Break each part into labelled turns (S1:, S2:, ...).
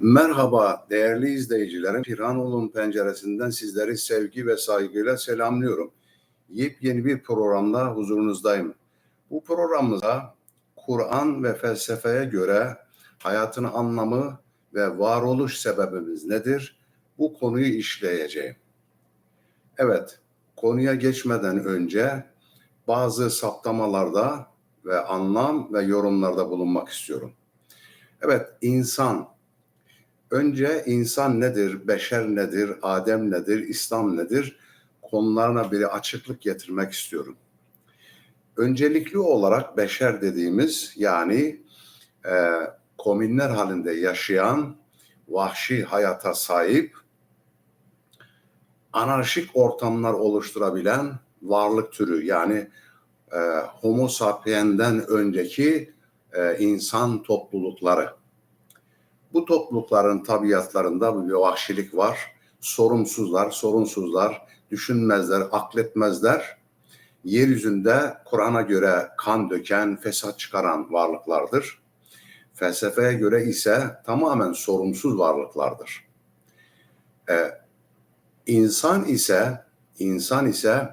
S1: Merhaba değerli izleyicilerim. Piranoğlu'nun penceresinden sizleri sevgi ve saygıyla selamlıyorum. Yepyeni bir programda huzurunuzdayım. Bu programımızda Kur'an ve felsefeye göre hayatın anlamı ve varoluş sebebimiz nedir? Bu konuyu işleyeceğim. Evet, konuya geçmeden önce bazı saptamalarda ve anlam ve yorumlarda bulunmak istiyorum. Evet, insan Önce insan nedir, beşer nedir, Adem nedir, İslam nedir konularına bir açıklık getirmek istiyorum. Öncelikli olarak beşer dediğimiz yani e, komünler halinde yaşayan, vahşi hayata sahip, anarşik ortamlar oluşturabilen varlık türü yani e, Homo sapiens'den önceki e, insan toplulukları. Bu toplulukların tabiatlarında bir vahşilik var. Sorumsuzlar, sorunsuzlar, düşünmezler, akletmezler. Yeryüzünde Kur'an'a göre kan döken, fesat çıkaran varlıklardır. Felsefeye göre ise tamamen sorumsuz varlıklardır. Ee, insan ise insan ise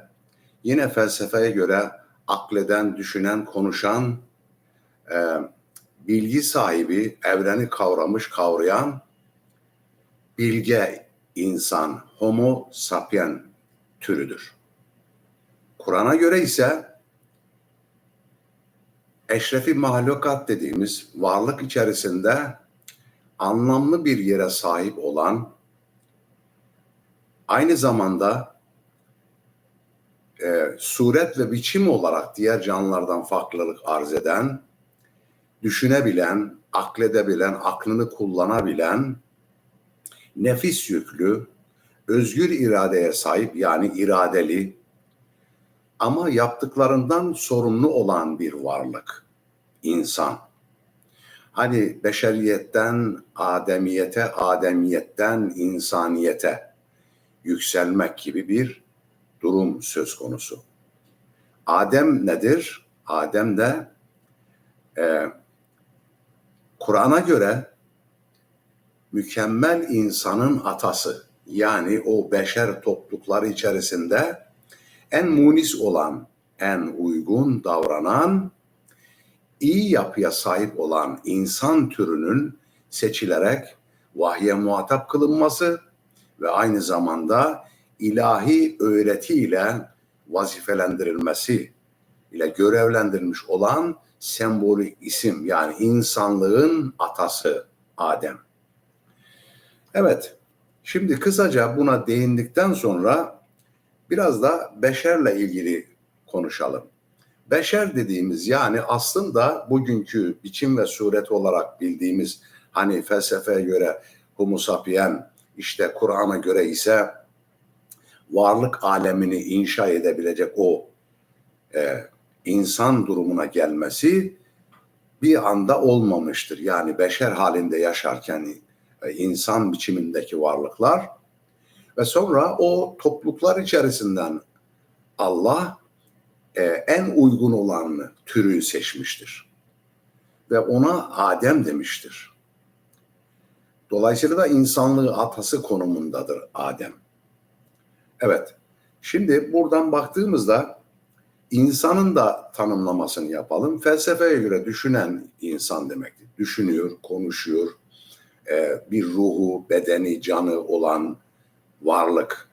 S1: yine felsefeye göre akleden, düşünen, konuşan, e, bilgi sahibi, evreni kavramış, kavrayan bilge insan, homo sapien türüdür. Kur'an'a göre ise eşrefi mahlukat dediğimiz varlık içerisinde anlamlı bir yere sahip olan, aynı zamanda e, suret ve biçim olarak diğer canlılardan farklılık arz eden, düşünebilen, akledebilen, aklını kullanabilen, nefis yüklü, özgür iradeye sahip yani iradeli ama yaptıklarından sorumlu olan bir varlık, insan. Hani beşeriyetten ademiyete, ademiyetten insaniyete yükselmek gibi bir durum söz konusu. Adem nedir? Adem de e, Kur'an'a göre mükemmel insanın atası yani o beşer toplulukları içerisinde en munis olan, en uygun davranan, iyi yapıya sahip olan insan türünün seçilerek vahye muhatap kılınması ve aynı zamanda ilahi öğretiyle vazifelendirilmesi ile görevlendirilmiş olan sembolik isim yani insanlığın atası Adem. Evet, şimdi kısaca buna değindikten sonra biraz da beşerle ilgili konuşalım. Beşer dediğimiz yani aslında bugünkü biçim ve suret olarak bildiğimiz hani felsefeye göre homo sapien işte Kur'an'a göre ise varlık alemini inşa edebilecek o e, insan durumuna gelmesi bir anda olmamıştır. Yani beşer halinde yaşarken e, insan biçimindeki varlıklar ve sonra o topluluklar içerisinden Allah e, en uygun olanı türü seçmiştir. Ve ona Adem demiştir. Dolayısıyla da insanlığı atası konumundadır Adem. Evet. Şimdi buradan baktığımızda insanın da tanımlamasını yapalım. Felsefeye göre düşünen insan demektir. Düşünüyor, konuşuyor, e, bir ruhu, bedeni, canı olan varlık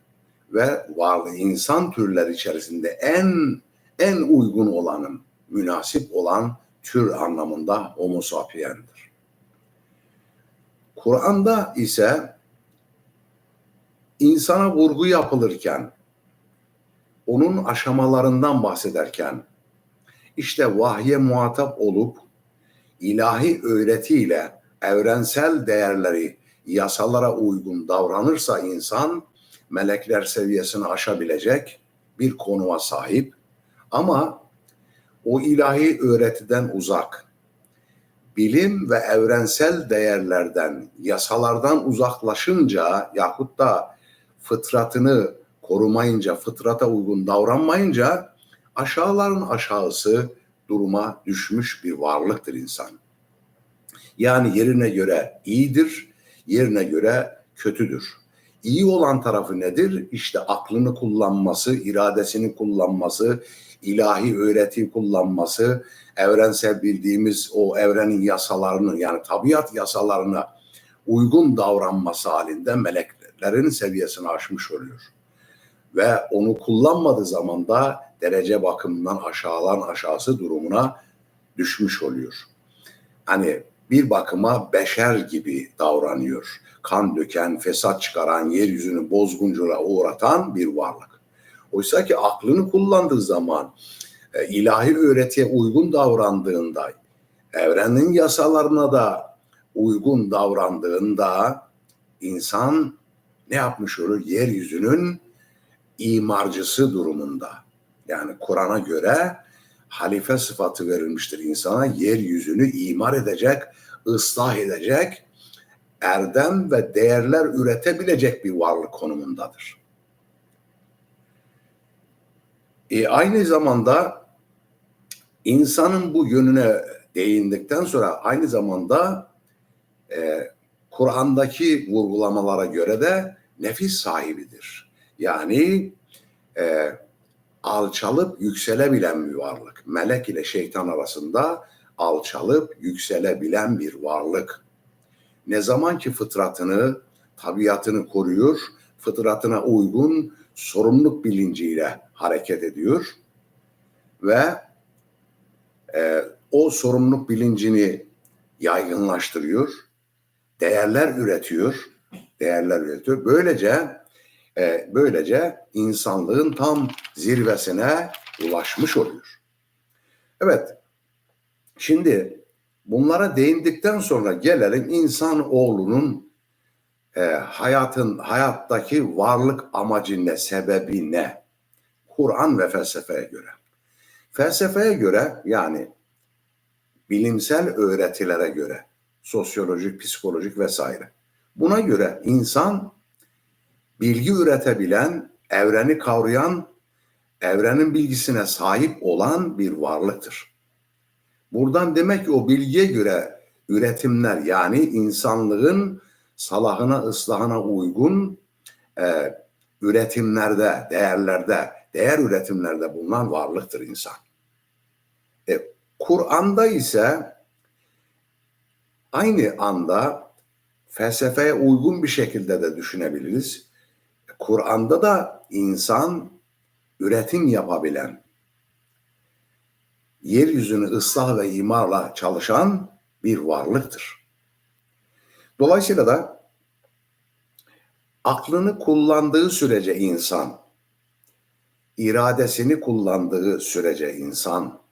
S1: ve varlığı insan türleri içerisinde en en uygun olanın, münasip olan tür anlamında homo sapiendir. Kur'an'da ise insana vurgu yapılırken onun aşamalarından bahsederken işte vahye muhatap olup ilahi öğretiyle evrensel değerleri yasalara uygun davranırsa insan melekler seviyesini aşabilecek bir konuma sahip. Ama o ilahi öğretiden uzak bilim ve evrensel değerlerden, yasalardan uzaklaşınca yahut da fıtratını korumayınca, fıtrata uygun davranmayınca aşağıların aşağısı duruma düşmüş bir varlıktır insan. Yani yerine göre iyidir, yerine göre kötüdür. İyi olan tarafı nedir? İşte aklını kullanması, iradesini kullanması, ilahi öğreti kullanması, evrensel bildiğimiz o evrenin yasalarını yani tabiat yasalarına uygun davranması halinde meleklerin seviyesini aşmış oluyor. Ve onu kullanmadığı zaman da derece bakımından aşağılan aşağısı durumuna düşmüş oluyor. Hani bir bakıma beşer gibi davranıyor. Kan döken, fesat çıkaran, yeryüzünü bozguncuğa uğratan bir varlık. Oysa ki aklını kullandığı zaman, e, ilahi öğretiye uygun davrandığında, evrenin yasalarına da uygun davrandığında insan ne yapmış olur? Yeryüzünün imarcısı durumunda. Yani Kur'an'a göre halife sıfatı verilmiştir insana. Yeryüzünü imar edecek, ıslah edecek, erdem ve değerler üretebilecek bir varlık konumundadır. E, aynı zamanda insanın bu yönüne değindikten sonra aynı zamanda e, Kur'an'daki vurgulamalara göre de nefis sahibidir. Yani e, alçalıp yükselebilen bir varlık. Melek ile şeytan arasında alçalıp yükselebilen bir varlık. Ne zaman ki fıtratını, tabiatını koruyor, fıtratına uygun sorumluluk bilinciyle hareket ediyor ve e, o sorumluluk bilincini yaygınlaştırıyor, değerler üretiyor, değerler üretiyor. Böylece e, böylece insanlığın tam zirvesine ulaşmış oluyor. Evet, şimdi bunlara değindikten sonra gelelim insan oğlunun e, hayatın hayattaki varlık amacı ne, sebebi ne? Kur'an ve felsefeye göre. Felsefeye göre yani bilimsel öğretilere göre, sosyolojik, psikolojik vesaire. Buna göre insan bilgi üretebilen, evreni kavrayan, evrenin bilgisine sahip olan bir varlıktır. Buradan demek ki o bilgiye göre üretimler yani insanlığın salahına, ıslahına uygun e, üretimlerde, değerlerde, değer üretimlerde bulunan varlıktır insan. E, Kur'an'da ise aynı anda felsefeye uygun bir şekilde de düşünebiliriz. Kur'an'da da insan üretim yapabilen, yeryüzünü ıslah ve imarla çalışan bir varlıktır. Dolayısıyla da aklını kullandığı sürece insan, iradesini kullandığı sürece insan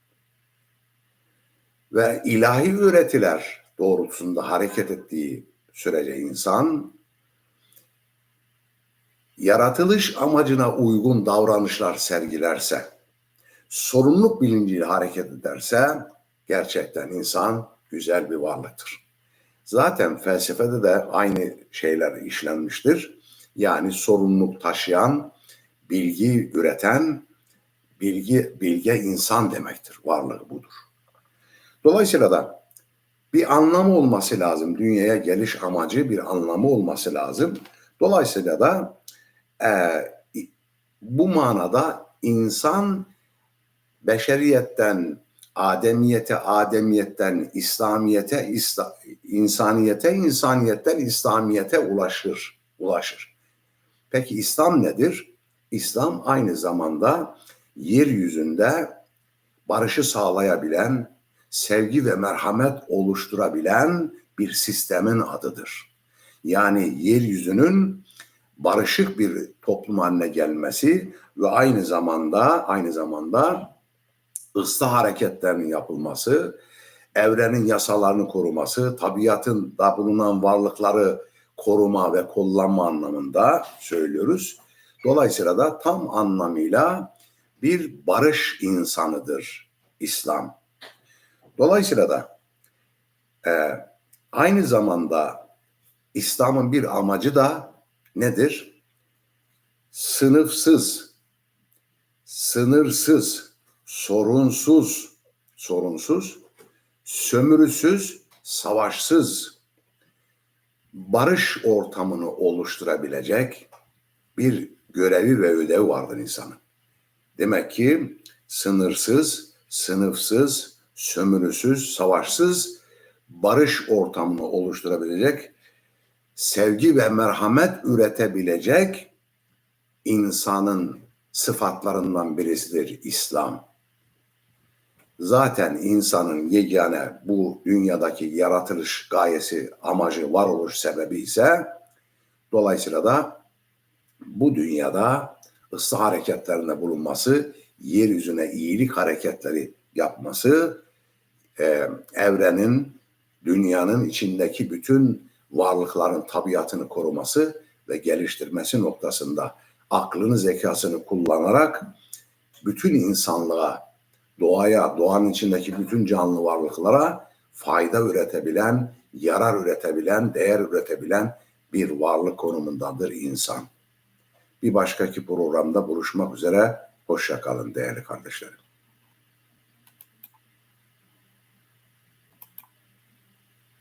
S1: ve ilahi üretiler doğrultusunda hareket ettiği sürece insan yaratılış amacına uygun davranışlar sergilerse, sorumluluk bilinciyle hareket ederse gerçekten insan güzel bir varlıktır. Zaten felsefede de aynı şeyler işlenmiştir. Yani sorumluluk taşıyan, bilgi üreten, bilgi bilge insan demektir. Varlığı budur. Dolayısıyla da bir anlamı olması lazım. Dünyaya geliş amacı bir anlamı olması lazım. Dolayısıyla da e, bu manada insan beşeriyetten ademiyete, ademiyetten İslamiyete, İsla, insaniyete, insaniyetten İslamiyete ulaşır, ulaşır. Peki İslam nedir? İslam aynı zamanda yeryüzünde barışı sağlayabilen, sevgi ve merhamet oluşturabilen bir sistemin adıdır. Yani yeryüzünün barışık bir toplum haline gelmesi ve aynı zamanda aynı zamanda ıslah hareketlerinin yapılması, evrenin yasalarını koruması, tabiatın da bulunan varlıkları koruma ve kullanma anlamında söylüyoruz. Dolayısıyla da tam anlamıyla bir barış insanıdır İslam. Dolayısıyla da e, aynı zamanda İslam'ın bir amacı da nedir? Sınıfsız, sınırsız, sorunsuz, sorunsuz, sömürüsüz, savaşsız barış ortamını oluşturabilecek bir görevi ve ödevi vardır insanın. Demek ki sınırsız, sınıfsız, sömürüsüz, savaşsız barış ortamını oluşturabilecek, sevgi ve merhamet üretebilecek insanın sıfatlarından birisidir İslam. Zaten insanın yegane bu dünyadaki yaratılış gayesi, amacı, varoluş sebebi ise dolayısıyla da bu dünyada ıslah hareketlerinde bulunması, yeryüzüne iyilik hareketleri yapması, e, evrenin, dünyanın içindeki bütün varlıkların tabiatını koruması ve geliştirmesi noktasında aklını, zekasını kullanarak bütün insanlığa, doğaya, doğanın içindeki bütün canlı varlıklara fayda üretebilen, yarar üretebilen, değer üretebilen bir varlık konumundadır insan. Bir başkaki programda buluşmak üzere. Hoşça kalın değerli kardeşlerim.